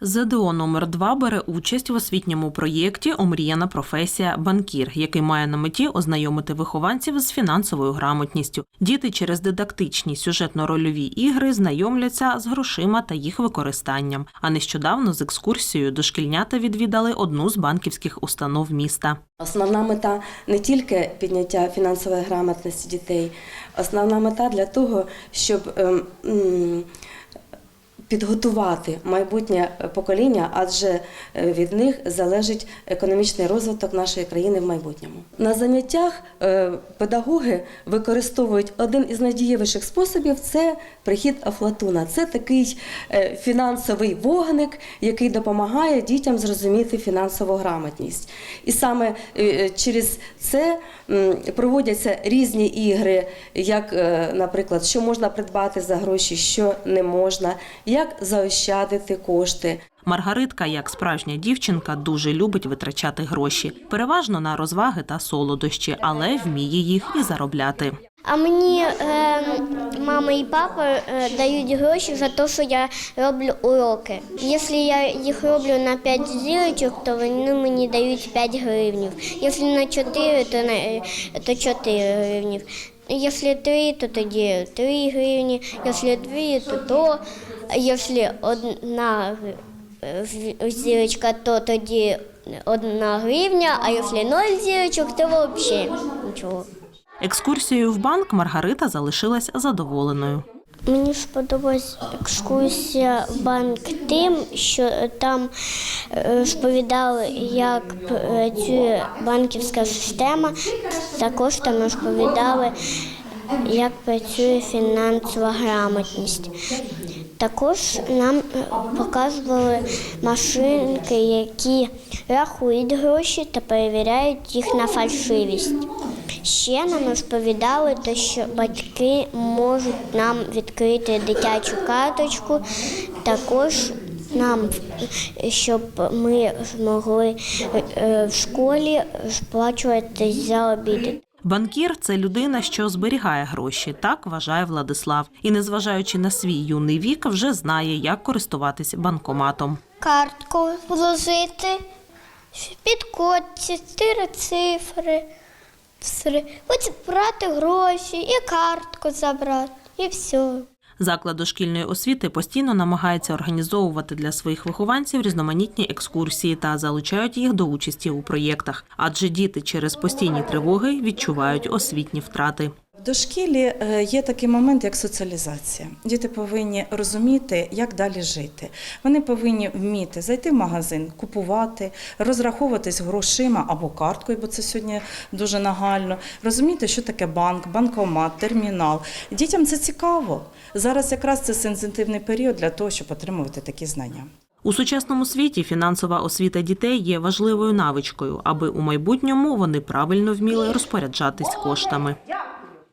ЗДО номер 2 бере участь в освітньому проєкті Омріяна професія банкір, який має на меті ознайомити вихованців з фінансовою грамотністю. Діти через дидактичні сюжетно-рольові ігри знайомляться з грошима та їх використанням. А нещодавно з екскурсією дошкільнята відвідали одну з банківських установ міста. Основна мета не тільки підняття фінансової грамотності дітей, основна мета для того, щоб ем, м, підготувати майбутнє покоління, адже е, від них залежить економічний розвиток нашої країни в майбутньому. На заняттях е, педагоги використовують один із найдієвіших способів це прихід афлатуна. Це такий е, фінансовий вогник, який допомагає дітям зрозуміти фінансову грамотність. І саме через це проводяться різні ігри, як, наприклад, що можна придбати за гроші, що не можна, як заощадити кошти. Маргаритка, як справжня дівчинка, дуже любить витрачати гроші, переважно на розваги та солодощі, але вміє їх і заробляти. А мені е, мама і папа е, дають гроші за те, що я роблю уроки. Якщо я їх роблю на 5 зірочок, то вони мені дають 5 гривнів. Якщо на 4, то, на, е, то 4 гривнів. Якщо 3, то тоді 3 гривні, якщо 2, то то. Якщо одна зірочка, то тоді одна гривня, а якщо 0 зірочок, то взагалі нічого. Екскурсією в банк Маргарита залишилась задоволеною. Мені сподобалась екскурсія в банк тим, що там е, розповідали, як працює банківська система. Також там розповідали, як працює фінансова грамотність. Також нам е, показували машинки, які рахують гроші та перевіряють їх на фальшивість. Ще нам розповідали, те, що батьки можуть нам відкрити дитячу карточку, також нам, щоб ми змогли е, в школі сплачувати за обіди. Банкір це людина, що зберігає гроші, так вважає Владислав. І, незважаючи на свій юний вік, вже знає, як користуватись банкоматом. Картку вложити, під код, чотири цифри. Потім брати гроші і картку забрати, і все. Заклад дошкільної освіти постійно намагається організовувати для своїх вихованців різноманітні екскурсії та залучають їх до участі у проєктах, адже діти через постійні тривоги відчувають освітні втрати. Дошкілі е, є такий момент, як соціалізація. Діти повинні розуміти, як далі жити. Вони повинні вміти зайти в магазин, купувати, розраховуватись грошима або карткою, бо це сьогодні дуже нагально. Розуміти, що таке банк, банкомат, термінал. Дітям це цікаво. Зараз якраз це сенситивний період для того, щоб отримувати такі знання. У сучасному світі фінансова освіта дітей є важливою навичкою, аби у майбутньому вони правильно вміли розпоряджатись коштами.